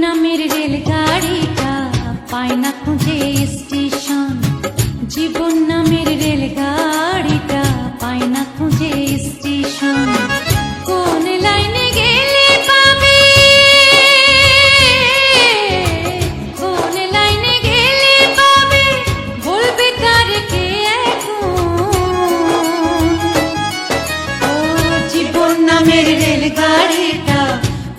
নামের রেলগাড়িটা পায় না খুঁজে স্টেশন। জীবন নামের রেলগাড়িটা পায় না খুঁজে স্টেশন। কোন লাইনে গেলে পাবে? কোন লাইনে গেলে পাবে? বলবে তার কে এখন? জীবন নামের রেলগাড়িটা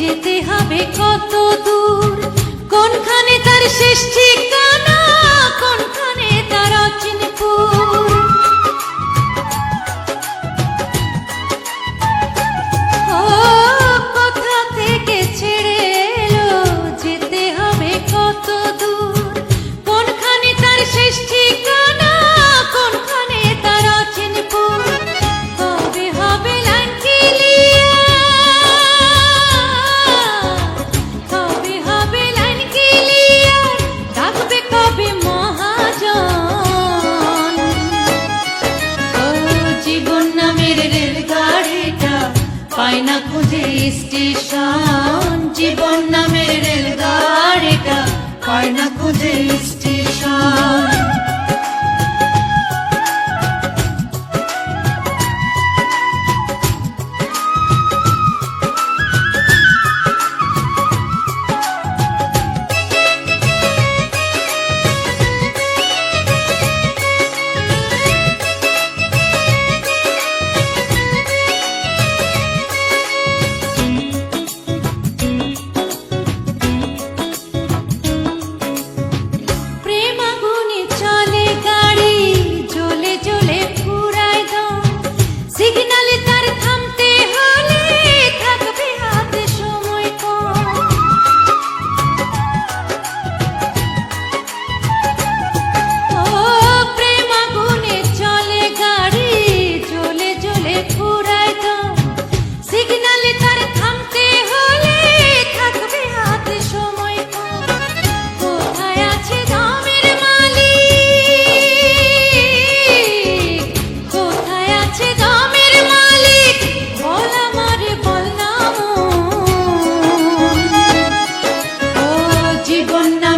যেতে হবে কত দূর? কোনখানে তার শেষ ঠিকানা? কোনখানে তার অচিনপুর স্টেশন জীবন নামের রেলগাড়িটা পায় না খুঁজে